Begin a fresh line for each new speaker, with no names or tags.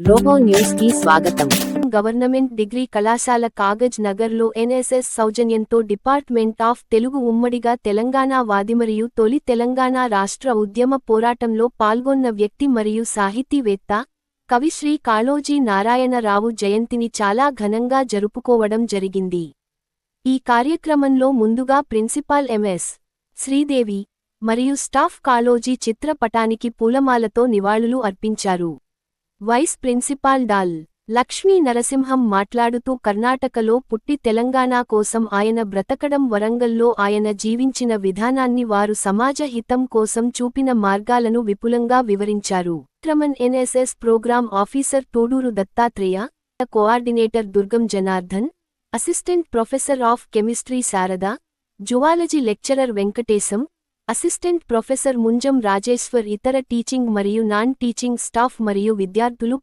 Robo న్యూస్కి స్వాగతం.
Government degree కళాశాల కాగజ్ నగర్లో ఎన్ఎస్ఎస్ సౌజన్యంతో డిపార్ట్మెంట్ ఆఫ్ తెలుగు ఉమ్మడిగా తెలంగాణ వాది మరియు తొలి తెలంగాణ రాష్ట్ర ఉద్యమ పోరాటంలో పాల్గొన్న వ్యక్తి మరియు సాహితీవేత్త కవిశ్రీ కాళోజీ నారాయణరావు జయంతిని చాలా ఘనంగా జరుపుకోవడం జరిగింది. ఈ కార్యక్రమంలో ముందుగా ప్రిన్సిపాల్ ఎంఎస్ శ్రీదేవి మరియు స్టాఫ్ కాళోజీ చిత్రపటానికి పూలమాలతో నివాళులు అర్పించారు. Vice principal doll Lakshmi Narasimham మాట్లాడుతూ కర్ణాటకలో పుట్టి తెలంగాణ కోసం ఆయన బ్రతకడం వరంగల్లో ఆయన జీవించిన విధానాన్ని వారు సమాజ హితం కోసం చూపిన మార్గాలను విపులంగా వివరించారు. క్రమన్ NSS programme officer Thoduru Dattatreya coordinator Durgam Janardhan assistant professor of chemistry Sharada zoology lecturer Venkatesham assistant professor Munjam Rajeshwar ఇతర టీచింగ్ మరియు నాన్ టీచింగ్ స్టాఫ్ మరియు విద్యార్థులు